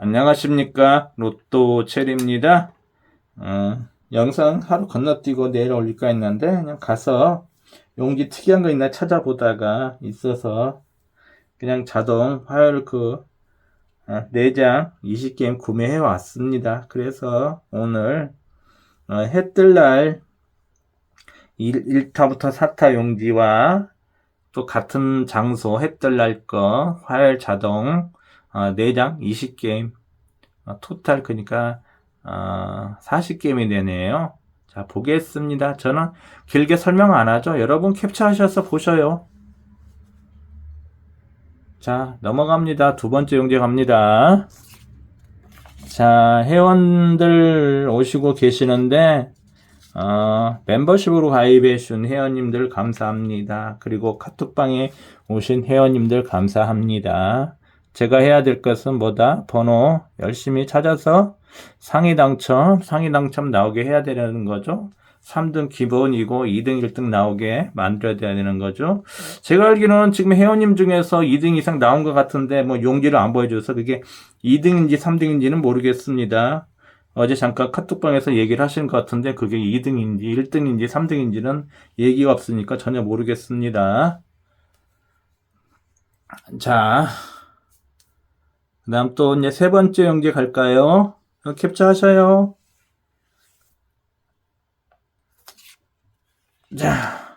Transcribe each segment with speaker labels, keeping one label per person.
Speaker 1: 안녕하십니까 로또 체리입니다. 어, 영상 하루 건너뛰고 내일 올릴까 했는데 그냥 가서 용지 특이한 거 있나 찾아보다가 있어서 그냥 자동 화요일 그 어, 4장 20게임 구매해 왔습니다. 그래서 오늘 어, 해뜰 날 1, 1타부터 4타 용지와 또 같은 장소 해뜰 날 거 화요일 자동 어, 4장 20게임 어, 토탈 그러니까 어, 40게임이 되네요. 자 보겠습니다. 저는 길게 설명 안 하죠. 여러분 캡처하셔서 보셔요. 자 넘어갑니다. 두 번째 용제 갑니다. 자 회원들 오시고 계시는데 어, 멤버십으로 가입해 주신 회원님들 감사합니다. 그리고 카톡방에 오신 회원님들 감사합니다. 제가 해야 될 것은 뭐다? 번호 열심히 찾아서 상위 당첨, 상위 당첨 나오게 해야 되는 거죠. 3등 기본이고 2등, 1등 나오게 만들어야 되는 거죠. 제가 알기로는 지금 회원님 중에서 2등 이상 나온 것 같은데 뭐 용지를 안 보여줘서 그게 2등인지 3등인지는 모르겠습니다. 어제 잠깐 카톡방에서 얘기를 하신 것 같은데 그게 2등인지 1등인지 3등인지는 얘기가 없으니까 전혀 모르겠습니다. 자, 그 다음 또 이제 세 번째 영제 갈까요? 캡처하셔요. 자,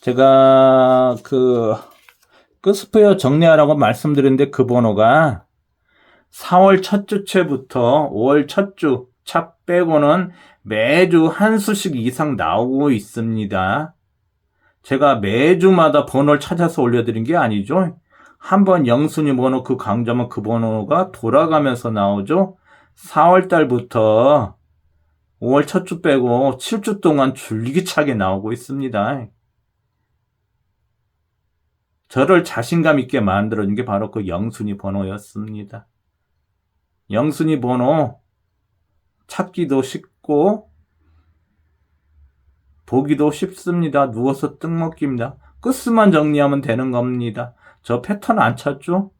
Speaker 1: 제가 그 끝스프어 정리하라고 말씀드렸는데 그 번호가 4월 첫 주째부터 5월 첫 주 차 빼고는 매주 한 수씩 이상 나오고 있습니다. 제가 매주마다 번호를 찾아서 올려드린 게 아니죠. 한 번 영순위 번호 그 강좌면 그 번호가 돌아가면서 나오죠. 4월 달부터 5월 첫 주 빼고 7주 동안 줄기차게 나오고 있습니다. 저를 자신감 있게 만들어준 게 바로 그 영순위 번호였습니다. 영순위 번호 찾기도 쉽고 보기도 쉽습니다. 누워서 뜬 먹기입니다. 끝수만 정리하면 되는 겁니다. 저 패턴 안 찾죠?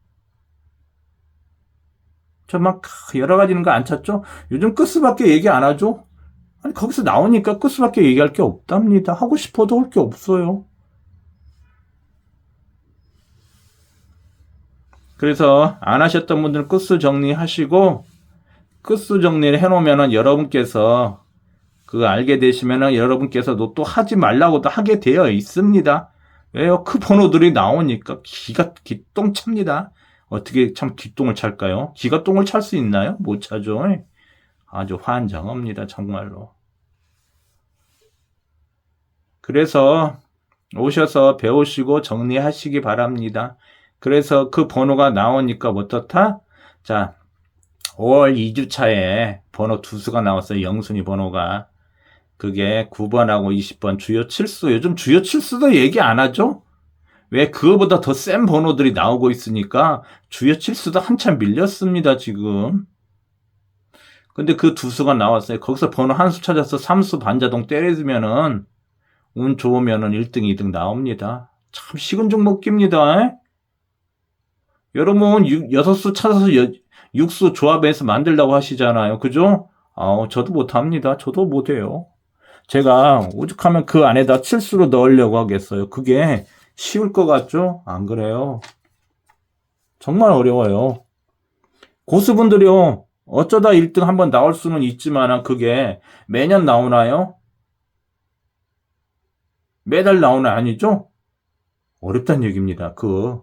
Speaker 1: 저 막 여러 가지 있는 거 안 찾죠? 요즘 끝수밖에 얘기 안 하죠? 아니 거기서 나오니까 끝수밖에 얘기할 게 없답니다. 하고 싶어도 할 게 없어요. 그래서 안 하셨던 분들은 끝수 정리하시고 끝수 정리를 해놓으면은 여러분께서 그거 알게 되시면은 여러분께서 또 하지 말라고도 하게 되어 있습니다. 왜요? 그 번호들이 나오니까 기가 기똥 찹니다. 어떻게 참 기똥을 찰까요? 기가 똥을 찰 수 있나요? 못 차죠. 아주 환장합니다. 정말로. 그래서 오셔서 배우시고 정리하시기 바랍니다. 그래서 그 번호가 나오니까 어떻다? 자, 5월 2주차에 번호 두 수가 나왔어요. 영순위 번호가. 그게 9번하고 20번 주요 칠수. 요즘 주요 칠수도 얘기 안 하죠? 왜 그거보다 더 센 번호들이 나오고 있으니까 주요 칠수도 한참 밀렸습니다, 지금. 근데 그 두 수가 나왔어요. 거기서 번호 한 수 찾아서 3수 반자동 때려주면은 운 좋으면은 1등, 2등 나옵니다. 참 식은 죽 먹기입니다. 여러분 6, 6수 찾아서 6수 조합해서 만들라고 하시잖아요. 그죠? 아, 저도 못합니다. 저도 못해요. 제가 오죽하면 그 안에다 칠수로 넣으려고 하겠어요. 그게 쉬울 것 같죠? 안 그래요. 정말 어려워요. 고수분들이요. 어쩌다 1등 한번 나올 수는 있지만 그게 매년 나오나요? 매달 나오나 아니죠? 어렵다는 얘기입니다. 그,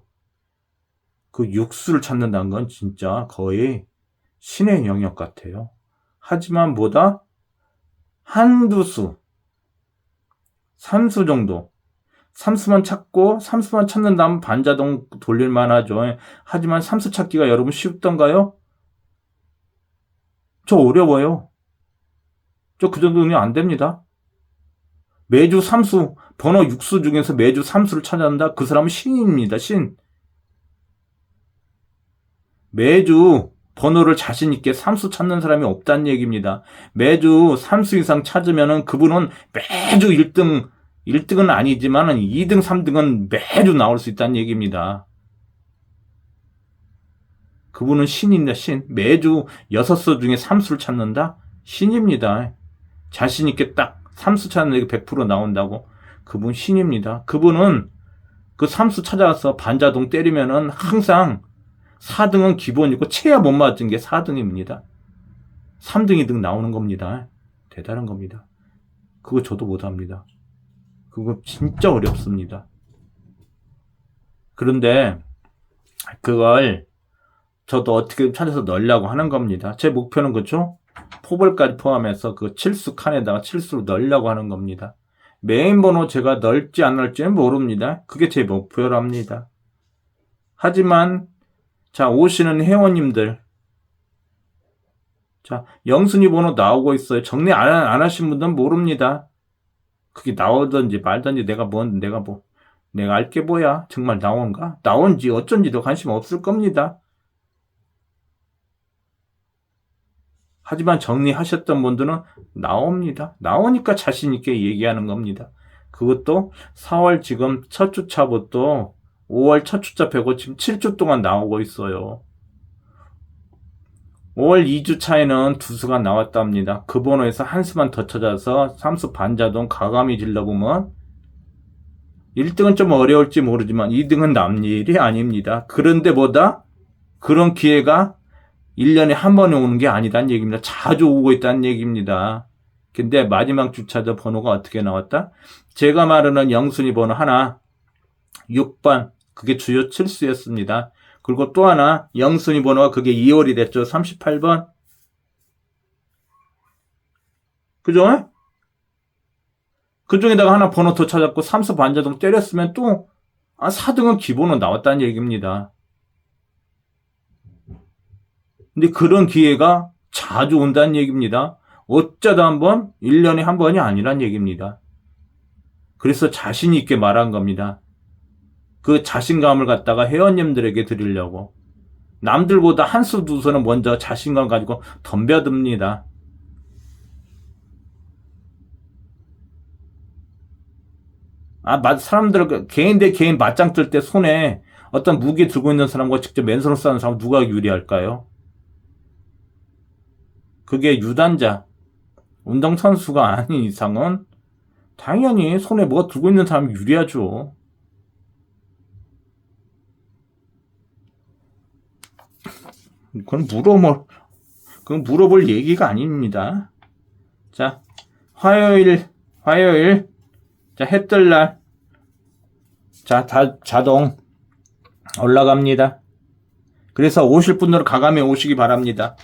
Speaker 1: 그 육수를 찾는다는 건 진짜 거의 신의 영역 같아요. 하지만 뭐다? 한두 수, 삼수 정도. 삼수만 찾고 삼수만 찾는 다음 반자동 돌릴만 하죠. 하지만 삼수 찾기가 여러분 쉽던가요? 저 어려워요. 저 그 정도는 안 됩니다. 매주 삼수, 번호 육수 중에서 매주 삼수를 찾아낸다? 그 사람은 신입니다, 신. 매주 번호를 자신 있게 삼수 찾는 사람이 없다는 얘기입니다. 매주 삼수 이상 찾으면은 그분은 매주 1등, 1등은 아니지만 2등, 3등은 매주 나올 수 있다는 얘기입니다. 그분은 신입니다, 신. 매주 여섯 수 중에 삼수를 찾는다? 신입니다. 자신있게 딱 삼수 찾는 게 100% 나온다고. 그분 신입니다. 그분은 그 삼수 찾아서 반자동 때리면은 항상 4등은 기본이고, 채야 못 맞은 게 4등입니다. 3등, 2등 나오는 겁니다. 대단한 겁니다. 그거 저도 못합니다. 그거 진짜 어렵습니다. 그런데 그걸 저도 어떻게 찾아서 넣으려고 하는 겁니다. 제 목표는 그죠? 포벌까지 포함해서 그 칠수 칸에다가 칠수로 넣으려고 하는 겁니다. 메인 번호 제가 넣을지 안 넣을지는 모릅니다. 그게 제 목표랍니다. 하지만 자 오시는 회원님들 자 영순위 번호 나오고 있어요. 정리 안, 안 하신 분들은 모릅니다. 그게 나오든지 말든지 내가 뭔 내가 뭐 내가 알게 뭐야 정말 나온가 나온지 어쩐지도 관심 없을 겁니다. 하지만 정리하셨던 분들은 나옵니다. 나오니까 자신있게 얘기하는 겁니다. 그것도 4월 지금 첫 주차부터 5월 첫 주차 빼고 지금 7주 동안 나오고 있어요. 5월 2주 차에는 두 수가 나왔답니다. 그 번호에서 한 수만 더 찾아서 3수 반자동 가감이 질러보면 1등은 좀 어려울지 모르지만 2등은 남일이 아닙니다. 그런데 보다 그런 기회가 1년에 한 번에 오는 게 아니다는 얘기입니다. 자주 오고 있다는 얘기입니다. 근데 마지막 주차자 번호가 어떻게 나왔다? 제가 말하는 영순위 번호 하나, 6번, 그게 주요 칠수였습니다. 그리고 또 하나, 영순위 번호가 그게 2월이 됐죠. 38번. 그죠? 그 중에다가 하나 번호 더 찾았고, 3수 반자동 때렸으면 또, 아, 4등은 기본으로 나왔다는 얘기입니다. 근데 그런 기회가 자주 온다는 얘기입니다. 어쩌다 한 번, 1년에 한 번이 아니란 얘기입니다. 그래서 자신 있게 말한 겁니다. 그 자신감을 갖다가 회원님들에게 드리려고. 남들보다 한 수, 두 수는 먼저 자신감 가지고 덤벼듭니다. 아, 사람들, 개인 대 개인 맞짱 뜰 때 손에 어떤 무기 들고 있는 사람과 직접 맨손으로 싸는 사람 누가 유리할까요? 그게 유단자, 운동선수가 아닌 이상은 당연히 손에 뭐가 들고 있는 사람이 유리하죠. 그건 물어볼, 그건 물어볼 얘기가 아닙니다. 자, 화요일, 화요일, 자, 해 뜰 날, 자, 다, 자동 올라갑니다. 그래서 오실 분들은 가감에 오시기 바랍니다.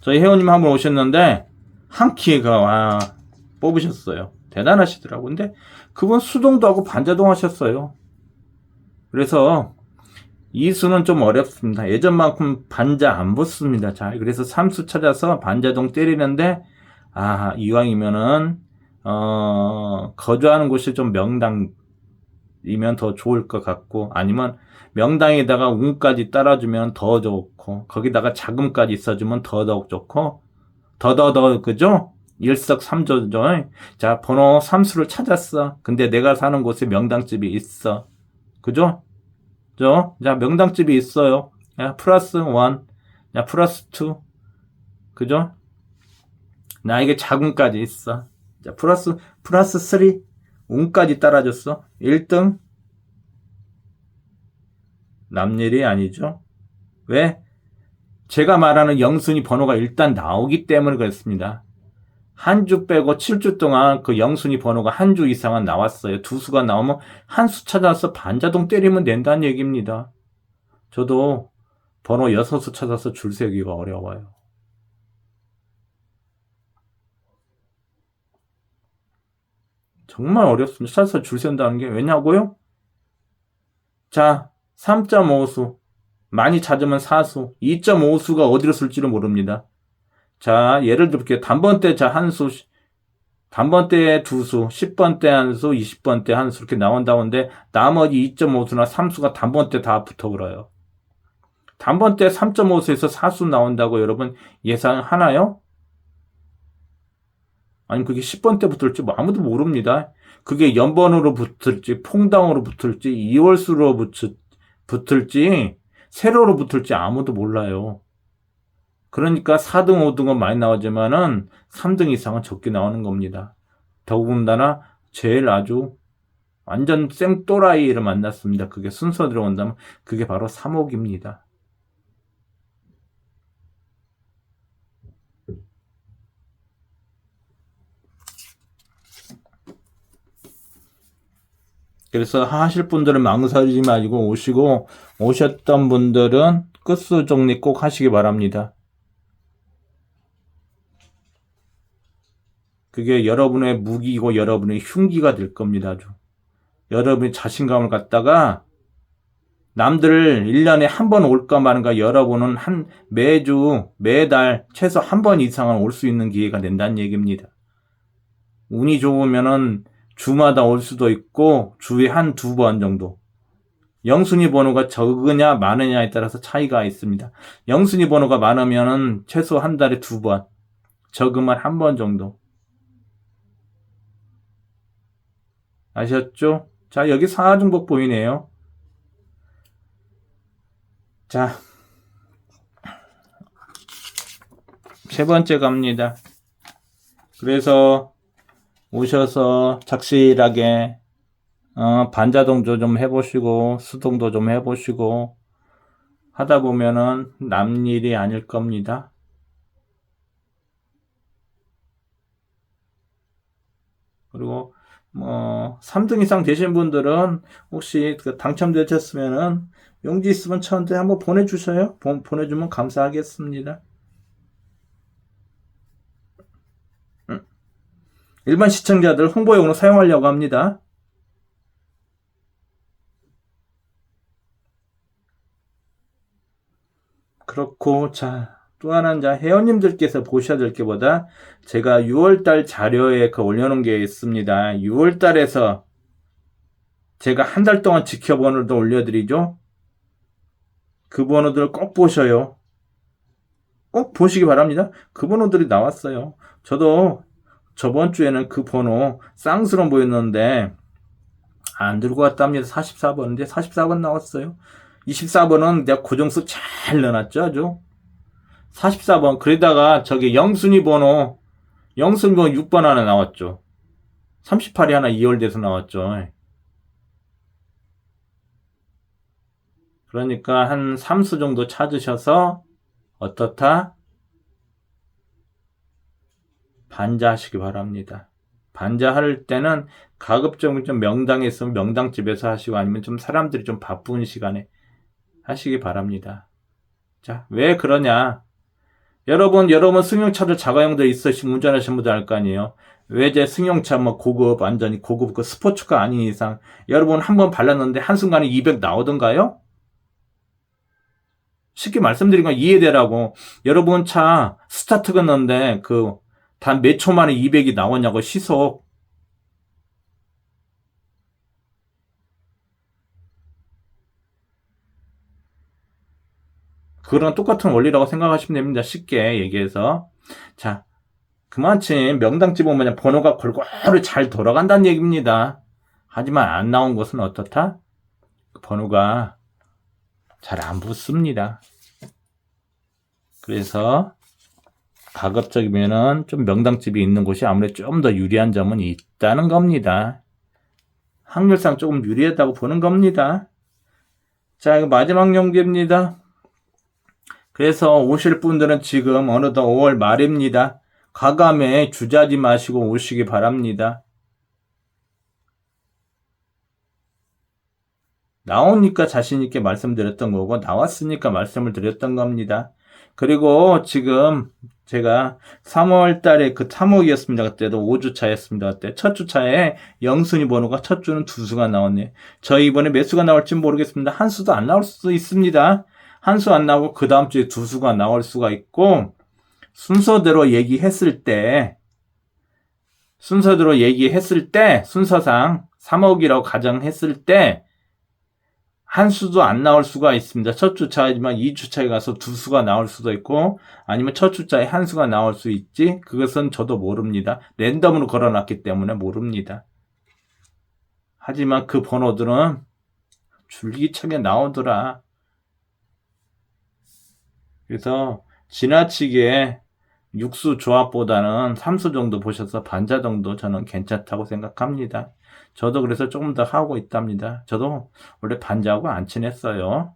Speaker 1: 저희 회원님 한 분 오셨는데, 한 키가, 와, 뽑으셨어요. 대단하시더라고. 근데 그분 수동도 하고 반자동 하셨어요. 그래서 이 수는 좀 어렵습니다. 예전만큼 반자 안 붙습니다. 자, 그래서 3수 찾아서 반자동 때리는데, 아, 이왕이면은, 어, 거주하는 곳이 좀 명당이면 더 좋을 것 같고, 아니면 명당에다가 운까지 따라주면 더 좋고, 거기다가 자금까지 있어주면 더더욱 좋고, 더더더, 그죠? 일석삼조죠. 자, 번호 3수를 찾았어. 근데 내가 사는 곳에 명당집이 있어. 그죠? 그죠? 자, 명당집이 있어요. 야, 플러스 1. 야, 플러스 2. 그죠? 나에게 자금까지 있어. 자, 플러스, 플러스 3. 운까지 따라줬어. 1등. 남일이 아니죠. 왜? 제가 말하는 영순위 번호가 일단 나오기 때문에 그렇습니다. 한 주 빼고 7주 동안 그 영순위 번호가 한 주 이상은 나왔어요. 두 수가 나오면 한 수 찾아서 반자동 때리면 된다는 얘기입니다. 저도 번호 6수 찾아서 줄 세기가 어려워요. 정말 어렵습니다. 찾아서 줄 센다는 게 왜냐고요? 자, 3.5수. 많이 찾으면 4수. 2.5수가 어디로 쓸지를 모릅니다. 자, 예를 들게요. 단번대 자, 한 수, 단번대에 두 수, 10번대 한 수, 20번대 한 수, 이렇게 나온다는데, 나머지 2.5수나 3수가 단번대 다 붙어 그래요. 단번대 3.5수에서 4수 나온다고 여러분 예상하나요? 아니, 그게 10번대 붙을지 뭐 아무도 모릅니다. 그게 연번으로 붙을지, 퐁당으로 붙을지, 2월수로 붙을지, 붙을지 세로로 붙을지 아무도 몰라요. 그러니까 4등, 5등은 많이 나오지만은 3등 이상은 적게 나오는 겁니다. 더군다나 제일 아주 완전 생또라이를 만났습니다. 그게 순서 들어온다면 그게 바로 3억입니다. 그래서 하실 분들은 망설이지 마시고 오시고 오셨던 분들은 끝수 정리 꼭 하시기 바랍니다. 그게 여러분의 무기고 여러분의 흉기가 될 겁니다. 아주. 여러분이 자신감을 갖다가 남들 1년에 한 번 올까 말까 여러분은 한 매주 매달 최소 한 번 이상은 올 수 있는 기회가 된다는 얘기입니다. 운이 좋으면은 주마다 올 수도 있고 주에 한 두 번 정도. 영순위 번호가 적으냐 많으냐에 따라서 차이가 있습니다. 영순위 번호가 많으면은 최소 한 달에 두 번, 적으면 한 번 정도. 아셨죠? 자, 여기 사중복 보이네요. 자, 세 번째 갑니다. 그래서 오셔서 착실하게 어, 반자동도 좀 해보시고 수동도 좀 해보시고 하다 보면은 남 일이 아닐 겁니다. 그리고 뭐 3등 이상 되신 분들은 혹시 그 당첨되셨으면은 용지 있으면 저한테 한번 보내주셔요. 보, 보내주면 감사하겠습니다. 음. 일반 시청자들 홍보용으로 사용하려고 합니다. 그렇고 자 또 하나는 자 회원님들께서 보셔야 될 게 보다 제가 6월달 자료에 그 올려놓은 게 있습니다. 6월달에서 제가 한 달 동안 지켜번호도 올려드리죠. 그 번호들 꼭 보셔요. 꼭 보시기 바랍니다. 그 번호들이 나왔어요. 저도 저번 주에는 그 번호 쌍스러운 보였는데 안 들고 왔답니다. 44번인데 44번 나왔어요. 24번은 내가 고정수 잘 넣어놨죠, 아주. 44번. 그러다가 저기 영순위 번호, 영순위 번호 6번 하나 나왔죠. 38이 하나 2월돼서 나왔죠. 그러니까 한 3수 정도 찾으셔서 어떻다? 반자하시기 바랍니다. 반자할 때는 가급적이면 좀 명당에 있으면 명당집에서 하시고 아니면 좀 사람들이 좀 바쁜 시간에 하시기 바랍니다. 자, 왜 그러냐? 여러분, 여러분 승용차들 자가용들 있으시면 운전하시는 분들 알 거 아니에요. 외제 승용차 뭐 고급, 완전히 고급 그 스포츠카 아닌 이상 여러분 한 번 발랐는데 한순간에 200 나오던가요? 쉽게 말씀드리면 이해되라고. 여러분 차 스타트 걷는데 그 단 몇 초 만에 200이 나오냐고 시속. 그런 똑같은 원리라고 생각하시면 됩니다. 쉽게 얘기해서. 자, 그만큼 명당집 보면 번호가 골고루 잘 돌아간다는 얘기입니다. 하지만 안 나온 것은 어떻다? 그 번호가 잘 안 붙습니다. 그래서 가급적이면은 좀 명당집이 있는 곳이 아무래도 좀 더 유리한 점은 있다는 겁니다. 확률상 조금 유리하다고 보는 겁니다. 자, 마지막 용기입니다. 그래서 오실 분들은 지금 어느덧 5월 말입니다. 가감에 주저하지 마시고 오시기 바랍니다. 나오니까 자신있게 말씀드렸던 거고, 나왔으니까 말씀을 드렸던 겁니다. 그리고 지금 제가 3월 달에 그 3억이었습니다. 그때도 5주차였습니다. 그때 첫 주차에 영순위 번호가 첫 주는 두 수가 나왔네. 저 이번에 몇 수가 나올지 모르겠습니다. 한 수도 안 나올 수도 있습니다. 한 수 안 나오고 그 다음 주에 두 수가 나올 수가 있고 순서대로 얘기했을 때 순서대로 얘기했을 때 순서상 3억이라고 가정했을 때 한 수도 안 나올 수가 있습니다. 첫 주차이지만 2주차에 가서 두 수가 나올 수도 있고 아니면 첫 주차에 한 수가 나올 수 있지 그것은 저도 모릅니다. 랜덤으로 걸어놨기 때문에 모릅니다. 하지만 그 번호들은 줄기차게 나오더라. 그래서 지나치게 육수 조합보다는 삼수 정도 보셔서 반자 정도 저는 괜찮다고 생각합니다. 저도 그래서 조금 더 하고 있답니다. 저도 원래 반자하고 안 친했어요.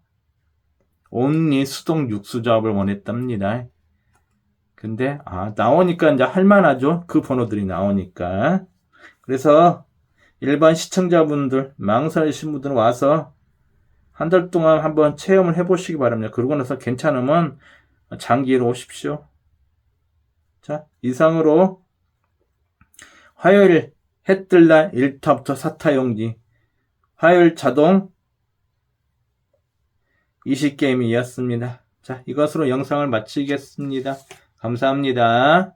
Speaker 1: 온리 수동 육수 조합을 원했답니다. 근데 아 나오니까 이제 할만하죠. 그 번호들이 나오니까. 그래서 일반 시청자분들 망설이신 분들은 와서 한 달 동안 한번 체험을 해보시기 바랍니다. 그러고 나서 괜찮으면 장기로 오십시오. 자, 이상으로 화요일 해 뜰 날 1타부터 4타 용지 화요일 자동 20게임이었습니다. 자, 이것으로 영상을 마치겠습니다. 감사합니다.